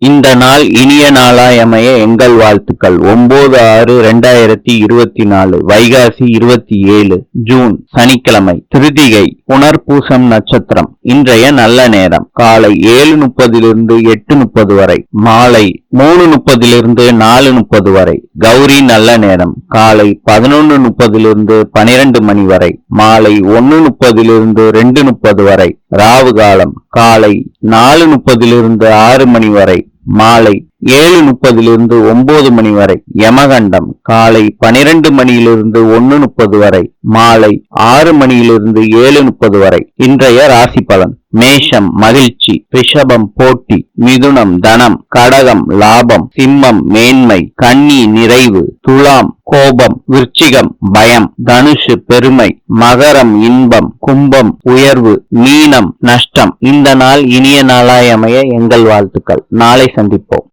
இந்த நாள் இனிய நாளாய் அமைய எங்கள் வாழ்த்துக்கள். ஒன்பது ஆறு ரெண்டாயிரத்தி இருபத்தி நாலு வைகாசி இருபத்தி ஏழு ஜூன் சனிக்கிழமை திருதிகை புனர்பூசம் நட்சத்திரம். இன்றைய நல்ல நேரம். காலை ஏழு முப்பதிலிருந்து எட்டு முப்பது வரை. மாலை மூணு முப்பதிலிருந்து நாலு முப்பது வரை. கௌரி நல்ல நேரம். காலை பதினொன்னு முப்பதிலிருந்து பனிரெண்டு மணி வரை. மாலை ஒன்னு முப்பதிலிருந்து ரெண்டு முப்பது வரை. ராவு காலம் காலை நாலு முப்பதிலிருந்து ஆறு மணி வரை. மாலை ஏழு முப்பதிலிருந்து ஒன்பது மணி வரை யமகண்டம் காலை பனிரெண்டு மணியிலிருந்து ஒன்னு முப்பது வரை மாலை ஆறு மணியிலிருந்து ஏழு முப்பது வரை. இன்றைய ராசி பலன் மேஷம் மகிழ்ச்சி ரிஷபம் போட்டி மிதுனம் தனம் கடகம் லாபம் சிம்மம் மேன்மை கன்னி நிறைவு துலாம் கோபம் விருச்சிகம் பயம் தனுஷு பெருமை மகரம் இன்பம் கும்பம் உயர்வு மீனம் நஷ்டம். இந்த நாள் இனிய நாளாய் அமைய எங்கள் வாழ்த்துக்கள். நாளை சந்திப்போம்.